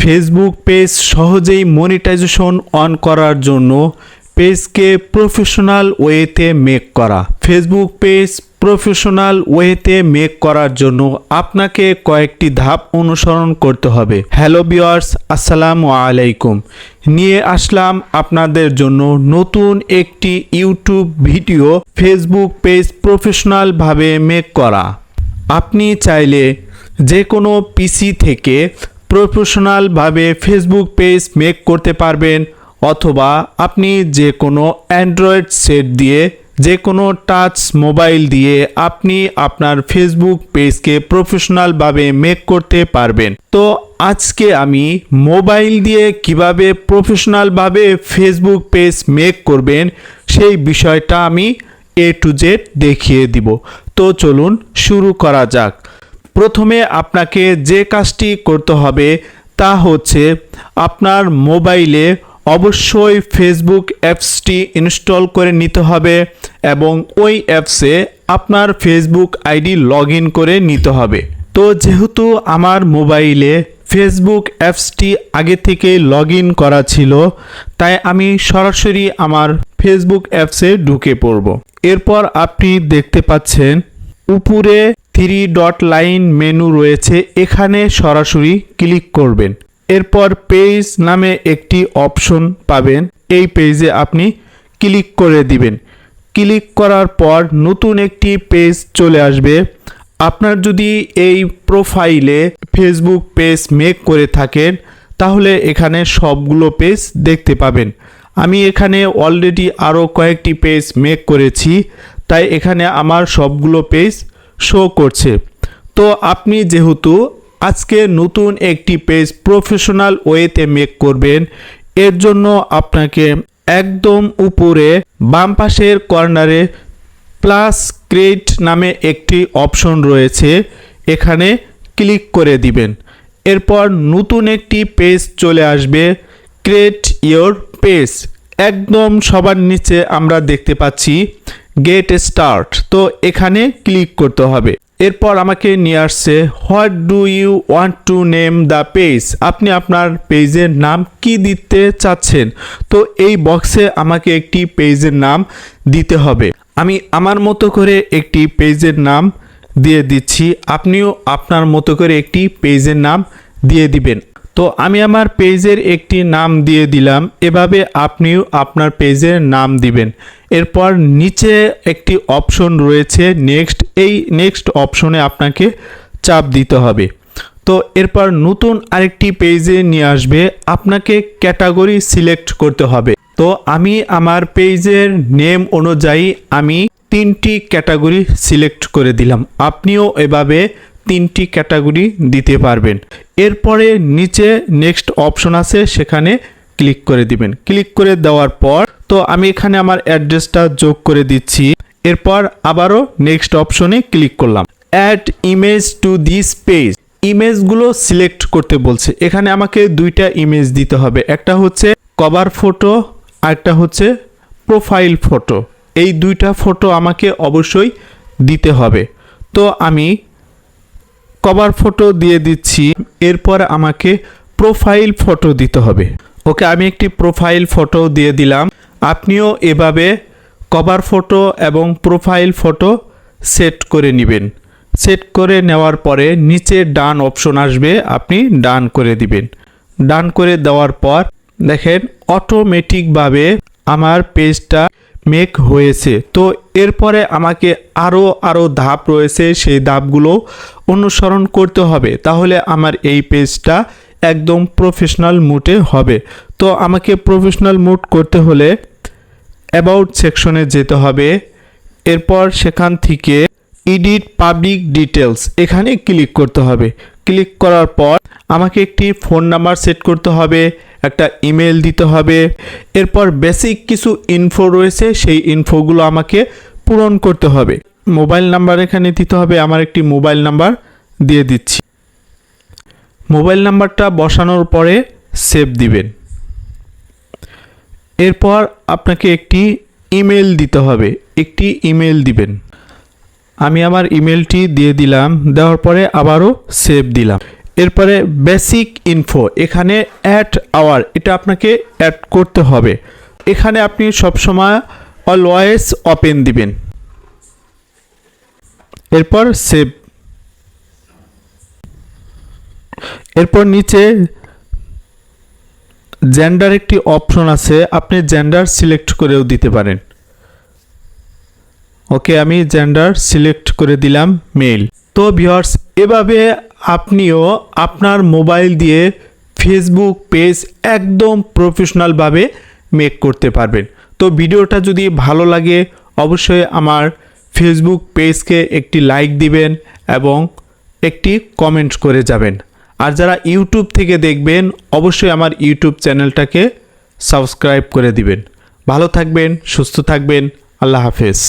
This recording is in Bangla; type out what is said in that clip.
ফেসবুক পেজ সহজেই মনিটাইজেশন অন করার জন্য পেজকে প্রফেশনাল ওয়েতে মেক করা। ফেসবুক পেজ প্রফেশনাল ওয়েতে মেক করার জন্য আপনাকে কয়েকটি ধাপ অনুসরণ করতে হবে। হ্যালো বিয়ার্স আসসালামু আলাইকুম। নিয়ে আসলাম আপনাদের জন্য নতুন একটি ইউটিউব ভিডিও ফেসবুক পেজ প্রফেশনালভাবে মেক করা। আপনি চাইলে যে কোনো পিসি থেকে প্রফেশনালভাবে ফেসবুক পেজ মেক করতে পারবেন অথবা আপনি যে কোনো অ্যান্ড্রয়েড সেট দিয়ে যে কোনো টাচ মোবাইল দিয়ে আপনি আপনার ফেসবুক পেজকে প্রফেশনালভাবে মেক করতে পারবেন। তো আজকে আমি মোবাইল দিয়ে কীভাবে প্রফেশনালভাবে ফেসবুক পেজ মেক করবেন সেই বিষয়টা আমি এ টু জেড দেখিয়ে দিব। তো চলুন শুরু করা যাক। প্রথমে আপনাকে যে কাজটি করতে হবে তা হচ্ছে আপনার মোবাইলে অবশ্যই ফেসবুক অ্যাপসটি ইনস্টল করে নিতে হবে এবং ওই অ্যাপসে আপনার ফেসবুক আইডি লগ করে নিতে হবে। তো যেহেতু আমার মোবাইলে ফেসবুক অ্যাপসটি আগে থেকেই লগ করা ছিল, তাই আমি সরাসরি আমার ফেসবুক অ্যাপসে ঢুকে পড়ব। এরপর আপনি দেখতে পাচ্ছেন, উপরে থ্রি ডট লাইন মেনু রয়েছে, এখানে সরাসরি ক্লিক করবেন। এরপর পেজ নামে একটি অপশন পাবেন, এই পেজে আপনি ক্লিক করে দিবেন। ক্লিক করার পর নতুন একটি পেজ চলে আসবে। আপনার যদি এই প্রোফাইলে ফেসবুক পেজ মেক করে থাকেন, তাহলে এখানে সবগুলো পেজ দেখতে পাবেন। আমি এখানে অলরেডি আরও কয়েকটি পেজ মেক করেছি, তাই এখানে আমার সবগুলো পেজ শো করছে। তো আপনি যেহেতু আজকে নতুন একটি পেজ প্রফেশনাল ওয়েতে মেক করবেন, এর জন্য আপনাকে একদম উপরে বাম পাশের কর্নারে প্লাস ক্রিয়েট নামে একটি অপশন রয়েছে, এখানে ক্লিক করে দিবেন। এরপর নতুন একটি পেজ চলে আসবে ক্রিয়েট ইয়োর পেজ একদম সবার নিচে আমরা দেখতে পাচ্ছি গেট স্টার্ট তো এখানে ক্লিক করতে হবে। এরপর আমাকে নিয়ে আসছে what do you want to name the page আপনি আপনার পেজের নাম কি দিতে চাচ্ছেন? তো এই বক্সে আমাকে একটি পেজের নাম দিতে হবে। আমি আমার মতো করে একটি পেজের নাম দিয়ে দিচ্ছি। আপনিও আপনার মতো করে একটি পেজের নাম দিয়ে দিবেন। তো আমি আমার পেজের একটি নাম দিয়ে দিলাম। এভাবে আপনিও আপনার পেজের নাম দিবেন। এরপর নিচে একটি অপশন রয়েছে, নেক্সট। এই নেক্সট অপশনে আপনাকে চাপ দিতে হবে। তো এরপর নতুন আরেকটি পেজে নিয়ে আসবে। আপনাকে ক্যাটাগরি সিলেক্ট করতে হবে। তো আমি আমার পেজের নেম অনুযায়ী আমি তিনটি ক্যাটাগরি সিলেক্ট করে দিলাম। আপনিও এভাবে তিনটি ক্যাটাগরি দিতে পারবেন। এরপরে নিচে নেক্সট অপশন আছে, সেখানে ক্লিক করে দিবেন। ক্লিক করে দেওয়ার পর, তো আমি এখানে আমার অ্যাড্রেসটা যোগ করে দিচ্ছি। এরপর আবারও নেক্সট অপশনে ক্লিক করলাম। Add image to this page ইমেজগুলো select করতে বলছে। এখানে আমাকে দুইটা ইমেজ দিতে হবে। একটা হচ্ছে কভার ফটো আরেকটা হচ্ছে প্রোফাইল ফটো এই দুইটা ফটো আমাকে অবশ্যই দিতে হবে। তো আমি কভার ফটো দিয়ে দিচ্ছি। এরপর আমাকে প্রোফাইল ফটো দিতে হবে। ওকে, আমি একটি প্রোফাইল ফটো দিয়ে দিলাম। আপনিও এভাবে কভার ফটো এবং প্রোফাইল ফটো সেট করে নেবেন। সেট করে নেওয়ার পরে নিচে ডান অপশন আসবে, আপনি ডান করে দিবেন। ডান করে দেওয়ার পর দেখেন অটোমেটিকভাবে আমার পেজটা মেক হয়েছে। তো এরপরে আমাকে আরও আরও ধাপ রয়েছে, সেই ধাপগুলো অনুসরণ করতে হবে। তাহলে আমার এই পেজটা একদম প্রফেশনাল মুডে হবে। তো আমাকে প্রফেশনাল মুড করতে হলে অ্যাবাউট সেকশনে যেতে হবে। এরপর সেখান থেকে এডিট পাবলিক ডিটেলস এখানে ক্লিক করতে হবে। ক্লিক করার পর আমাকে একটি ফোন নাম্বার সেট করতে হবে, একটা ইমেল দিতে হবে। এরপর বেসিক কিছু ইনফো রয়েছে, সেই ইনফোগুলো আমাকে পূরণ করতে হবে। মোবাইল নাম্বার এখানে দিতে হবে, আমার একটি মোবাইল নাম্বার দিয়ে দিচ্ছি। মোবাইল নাম্বারটা বসানোর পরে সেভ দিবেন। এরপর আপনাকে একটি ইমেল দিতে হবে, একটি ইমেল দিবেন। আমি আমার ইমেলটি দিয়ে দিলাম, দেওয়ার পরে আবারও সেভ দিলাম। এরপরে বেসিক ইনফো এখানে অ্যাড আওয়ার এটা আপনাকে অ্যাড করতে হবে। এখানে আপনি সবসময় অলওয়েজ ওপেন দিবেন। এরপর সেভ এরপর নিচে জেন্ডার একটি অপশন আছে, আপনি জেন্ডার সিলেক্ট করেও দিতে পারেন। ওকে আমি জেন্ডার সিলেক্ট করে দিলাম মেল তো ভিউয়ার্স এভাবে আপনিও আপনার মোবাইল দিয়ে ফেসবুক পেজ একদম প্রফেশনালভাবে মেক করতে পারবেন। তো ভিডিওটা যদি ভালো লাগে, অবশ্যই আমার ফেসবুক পেজকে একটি লাইক দিবেন এবং একটি কমেন্ট করে যাবেন। আর যারা ইউটিউব থেকে দেখবেন, অবশ্যই আমার ইউটিউব চ্যানেলটাকে সাবস্ক্রাইব করে দিবেন। ভালো থাকবেন, সুস্থ থাকবেন, আল্লাহ হাফেজ।